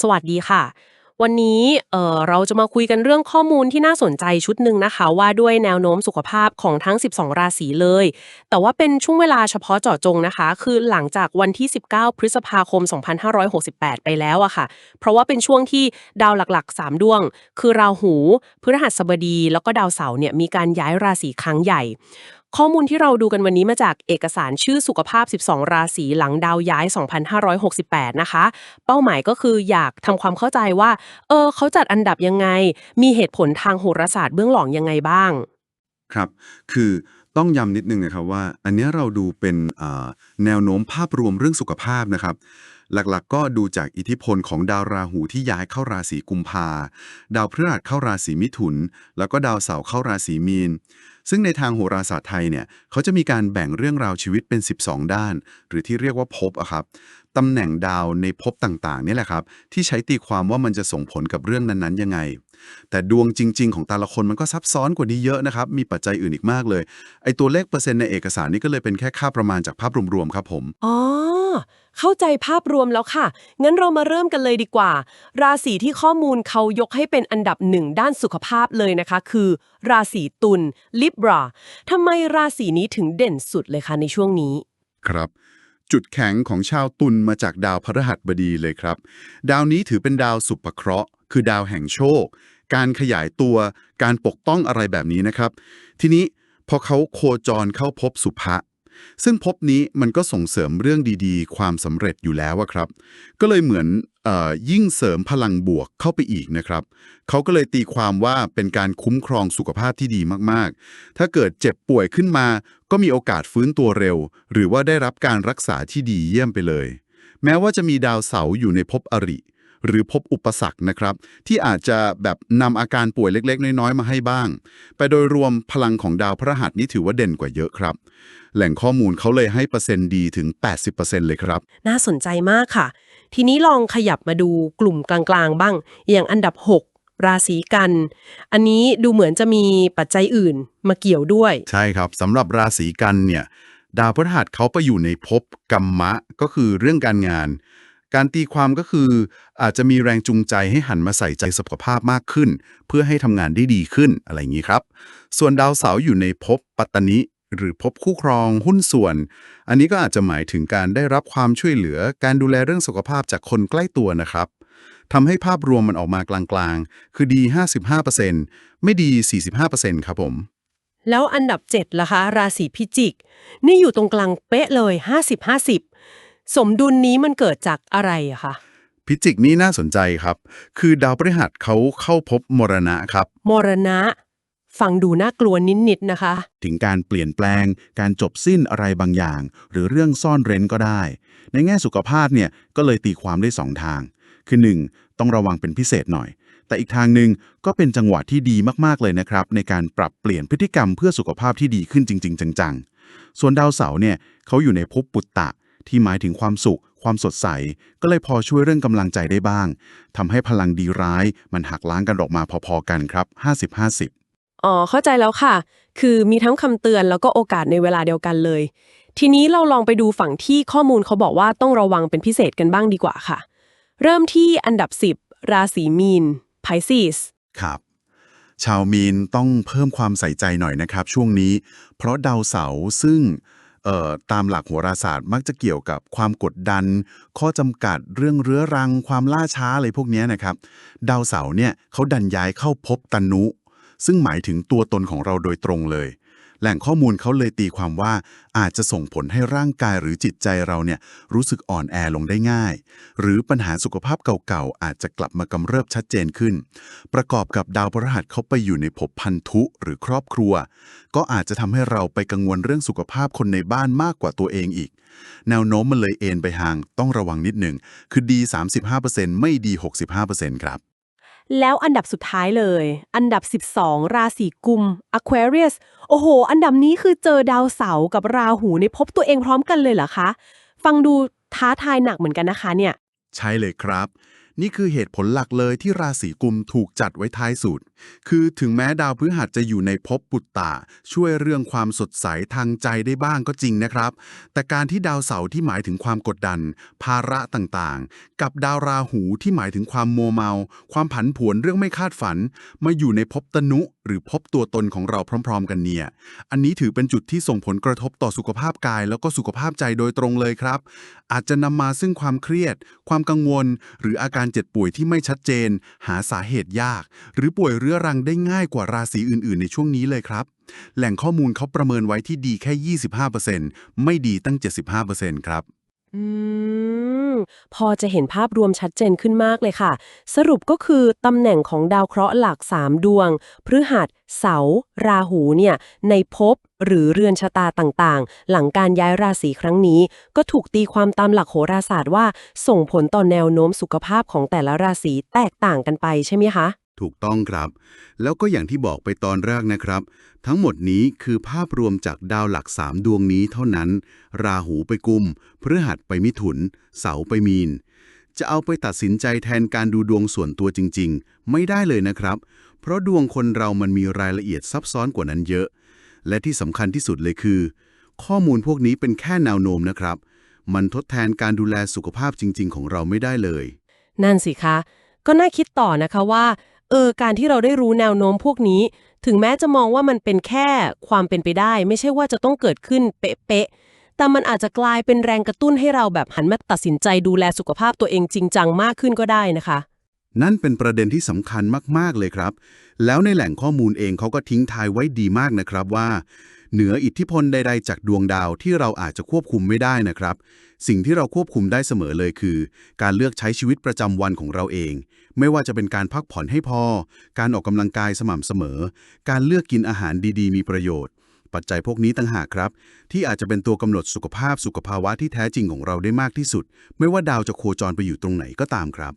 สวัสดีค่ะ วันนี้เออเราจะมาคุยกันเรื่องข้อมูลที่น่าสนใจชุดหนึ่งนะคะ ว่าด้วยแนวโน้มสุขภาพของทั้ง 12 ราศีเลย แต่ว่าเป็นช่วงเวลาเฉพาะเจาะจงนะคะ คือหลังจากวันที่ 19 พฤษภาคม 2568 ไปแล้วอะค่ะ เพราะว่าเป็นช่วงที่ดาวหลักๆ 3 ดวง คือราหูพฤหัสบดี แล้วก็ดาวเสาร์เนี่ยมีการย้ายราศีครั้งใหญ่ ข้อมูลที่เราดูกันวันนี้มาจากเอกสารชื่อสุขภาพ 12 ราศีหลังดาวย้าย 2568 นะคะ เป้าหมายก็คืออยากทำความเข้าใจว่า เออ เขาจัดอันดับยังไง มีเหตุผลทางโหราศาสตร์เบื้องหลังยังไงบ้าง ครับ คือต้องย้ำนิดนึงนะครับว่า อันนี้เราดูเป็นแนวโน้มภาพรวมเรื่องสุขภาพนะครับ หลักๆก็ดูจากอิทธิพลของดาวราหูที่ย้ายเข้าราศีกุมภา ดาวพฤหัสเข้าราศีมิถุน แล้วก็ดาวเสาร์เข้าราศีมีน ซึ่งในทางโหราศาสตร์ไทยเนี่ยเขาจะมีการแบ่งเรื่องราวชีวิตเป็น 12 ด้าน หรือที่เรียกว่าภพอะครับตำแหน่งดาวในภพต่างๆนี่แหละครับ ที่ใช้ตีความว่ามันจะส่งผลกับเรื่องนั้นๆยังไง แต่ดวงจริง ๆ ของแต่ละคนมันก็ซับซ้อนกว่านี้เยอะนะครับ มีปัจจัยอื่นอีกมากเลย ไอตัวเลขเปอร์เซ็นต์ในเอกสารนี้ก็เลยเป็นแค่ค่าประมาณจากภาพรวมๆครับผม อ๋อ เข้าใจภาพรวมแล้วค่ะ งั้นเรามาเริ่มกันเลยดีกว่า ราศีที่ข้อมูลเขายกให้เป็นอันดับหนึ่งด้านสุขภาพเลยนะคะ คือ ราศีตุล Libra ทำไมราศีนี้ถึงเด่นสุดเลยคะในช่วงนี้ ครับจุดแข็งของชาวตุลมาจากดาวพฤหัสบดีเลยครับ ดาวนี้ถือเป็นดาวสุภเคราะห์ คือดาวแห่งโชค การขยายตัว การปกป้องอะไรแบบนี้นะครับ ทีนี้พอเขาโคจรเข้าพบสุภะซึ่งพบนี้มันก็ส่งเสริมเรื่องดีๆ ความสำเร็จอยู่แล้วอะครับ ก็เลยเหมือนออยิ่งเสริมพลังบวกเข้าไปอีกนะครับ เขาก็เลยตีความว่าเป็นการคุ้มครองสุขภาพที่ดีมากๆ ถ้าเกิดเจ็บป่วยขึ้นมา ก็มีโอกาสฟื้นตัวเร็ว หรือว่าได้รับการรักษาที่ดีเยี่ยมไปเลย แม้ว่าจะมีดาวเสาอยู่ในภพอริ หรือพบอุปสรรคนะครับ ที่อาจจะแบบนำอาการป่วยเล็ก ๆ น้อยๆมาให้บ้าง ไปโดยรวมพลังของดาวพระหัสนี้ถือว่าเด่นกว่าเยอะครับ แหล่งข้อมูลเขาเลยให้เปอร์เซ็นต์ดีถึง 80%เลยครับ น่าสนใจมากค่ะ ทีนี้ลองขยับมาดูกลุ่มกลางๆ บ้าง อย่างอันดับ 6 ราศีกัน อันนี้ดูเหมือนจะมีปัจจัยอื่นมาเกี่ยวด้วย ใช่ครับสำหรับราศีกันเนี่ยดาวพฤหัสเขาไปอยู่ในภพกรรมะ ก็คือเรื่องการงาน การตีความก็คืออาจจะมีแรงจูงใจให้หันมาใส่ใจสุขภาพมากขึ้น เพื่อให้ทำงานได้ดีขึ้นอะไรอย่างนี้ครับ ส่วนดาวเสาร์อยู่ในภพปัตตนิหรือภพคู่ครองหุ้นส่วน อันนี้ก็อาจจะหมายถึงการได้รับความช่วยเหลือการดูแลเรื่องสุขภาพจากคนใกล้ตัวนะครับทำให้ภาพรวมมันออกมากลางๆ คือดี 55%ไม่ดี 45%ครับผม แล้วอันดับ 7ล่ะคะ ราศีพิจิก นี่อยู่ตรงกลางเป๊ะเลย 50-50 สมดุลนี้มันเกิดจากอะไรอะคะพิจิกนี่น่าสนใจครับ คือดาวพฤหัสเขาเข้าพบมรณะครับ มรณะ ฟังดูน่ากลัวนิดๆนะคะ ถึงการเปลี่ยนแปลง การจบสิ้นอะไรบางอย่าง หรือเรื่องซ่อนเร้นก็ได้ ในแง่สุขภาพเนี่ยก็เลยตีความได้สองทาง คือ 1. ต้องระวังเป็นพิเศษหน่อย แต่อีกทางหนึ่งก็เป็นจังหวะที่ดีมากๆเลยนะครับ ในการปรับเปลี่ยนพฤติกรรมเพื่อสุขภาพที่ดีขึ้นจริง ๆ จังๆ ส่วนดาวเสาร์เนี่ยเขาอยู่ในภพปุตตะ ที่หมายถึงความสุข ความสดใส ก็เลยพอช่วยเรื่องกำลังใจได้บ้างทำให้พลังดีร้าย มันหักล้างกันออกมาพอๆกันครับ 50-50อ๋อเข้าใจแล้วค่ะ คือมีทั้งคำเตือนแล้วก็โอกาสในเวลาเดียวกันเลย ทีนี้เราลองไปดูฝั่งที่ข้อมูลเขาบอกว่าต้องระวังเป็นพิเศษกันบ้างดีกว่าค่ะ เริ่มที่อันดับ 10 ราศีมีน Pisces ครับ ชาวมีนต้องเพิ่มความใส่ใจหน่อยนะครับช่วงนี้ เพราะดาวเสาร์ซึ่งเอ่อ ตามหลักโหราศาสตร์มักจะเกี่ยวกับความกดดัน ข้อจำกัดเรื่องเรื้อรัง ความล่าช้าอะไรพวกนี้นะครับ ดาวเสาร์เนี่ยเขาดันย้ายเข้าพบตนุ ซึ่งหมายถึงตัวตนของเราโดยตรงเลย แหล่งข้อมูลเขาเลยตีความว่าอาจจะส่งผลให้ร่างกายหรือจิตใจเราเนี่ยรู้สึกอ่อนแอลงได้ง่าย หรือปัญหาสุขภาพเก่าๆอาจจะกลับมากำเริบชัดเจนขึ้น ประกอบกับดาวพฤหัสเขาไปอยู่ในภพพันธุหรือครอบครัว ก็อาจจะทำให้เราไปกังวลเรื่องสุขภาพคนในบ้านมากกว่าตัวเองอีก แนวโน้มมันเลยเอ็นไปทางต้องระวังนิดหนึ่งคือดี 35%ไม่ดี 65%ครับ แล้วอันดับสุดท้ายเลย อันดับ 12 ราศีกุม Aquarius โอ้โห อันดับนี้คือเจอดาวเสาร์กับราหูในภพตัวเองพร้อมกันเลยเหรอคะ ฟังดูท้าทายหนักเหมือนกันนะคะเนี่ย ใช่เลยครับ นี่คือเหตุผลหลักเลยที่ราศีกุมถูกจัดไว้ท้ายสุด คือถึงแม้ดาวพฤหัสจะอยู่ในภพปุตตะ ช่วยเรื่องความสดใสทางใจได้บ้างก็จริงนะครับ แต่การที่ดาวเสาร์ที่หมายถึงความกดดัน ภาระต่างๆ กับดาวราหูที่หมายถึงความโมเมา ความผันผวนเรื่องไม่คาดฝัน มาอยู่ในภพตนุหรือภพตัวตนของเราพร้อม ๆ กันเนี่ย อันนี้ถือเป็นจุดที่ส่งผลกระทบต่อสุขภาพกาย แล้วก็สุขภาพใจโดยตรงเลยครับ อาจจะนำมาซึ่งความเครียด ความกังวล หรืออาการการเจ็บป่วยที่ไม่ชัดเจน หาสาเหตุยาก หรือป่วยเรื้อรังได้ง่ายกว่าราศีอื่น ๆ ในช่วงนี้เลยครับ แหล่งข้อมูลเขาประเมินไว้ที่ดีแค่ 25%ไม่ดีตั้ง 75%ครับ อืม พอจะเห็นภาพรวมชัดเจนขึ้นมากเลยค่ะ สรุปก็คือตำแหน่งของดาวเคราะห์หลัก 3 ดวง พฤหัส เสาร์ราหูเนี่ย ในภพ หรือเรือนชะตาต่างๆ หลังการย้ายราศีครั้งนี้ ก็ถูกตีความตามหลักโหราศาสตร์ว่า ส่งผลต่อแนวโน้มสุขภาพของแต่ละราศีแตกต่างกันไปใช่ไหมคะถูกต้องครับ แล้วก็อย่างที่บอกไปตอนแรกนะครับ ทั้งหมดนี้คือภาพรวมจากดาวหลัก 3 ดวงนี้เท่านั้น ราหูไปกุมพฤหัสไปมิถุน เสาร์ไปมีน จะเอาไปตัดสินใจแทนการดูดวงส่วนตัวจริง ๆ ไม่ได้เลยนะครับ เพราะดวงคนเรามันมีรายละเอียดซับซ้อนกว่านั้นเยอะ และที่สำคัญที่สุดเลยคือ ข้อมูลพวกนี้เป็นแค่แนวโน้มนะครับ มันทดแทนการดูแลสุขภาพจริง ๆ ของเราไม่ได้เลย นั่นสิคะ ก็น่าคิดต่อนะคะว่า เออ การที่เราได้รู้แนวโน้มพวกนี้ ถึงแม้จะมองว่ามันเป็นแค่ความเป็นไปได้ ไม่ใช่ว่าจะต้องเกิดขึ้นเป๊ะๆ แต่มันอาจจะกลายเป็นแรงกระตุ้นให้เราแบบหันมาตัดสินใจดูแลสุขภาพตัวเองจริงจังมากขึ้นก็ได้นะคะ นั่นเป็นประเด็นที่สำคัญมากๆเลยครับ แล้วในแหล่งข้อมูลเองเขาก็ทิ้งทายไว้ดีมากนะครับว่า เหนืออิทธิพลใด ๆ จากดวงดาวที่เราอาจจะควบคุมไม่ได้นะครับ สิ่งที่เราควบคุมได้เสมอเลยคือ การเลือกใช้ชีวิตประจำวันของเราเอง ไม่ว่าจะเป็นการพักผ่อนให้พอ การออกกำลังกายสม่ำเสมอ การเลือกกินอาหารดีๆ มีประโยชน์ ปัจจัยพวกนี้ต่างหากครับ ที่อาจจะเป็นตัวกำหนดสุขภาพสุขภาวะที่แท้จริงของเราได้มากที่สุด ไม่ว่าดาวจะโคจรไปอยู่ตรงไหนก็ตามครับ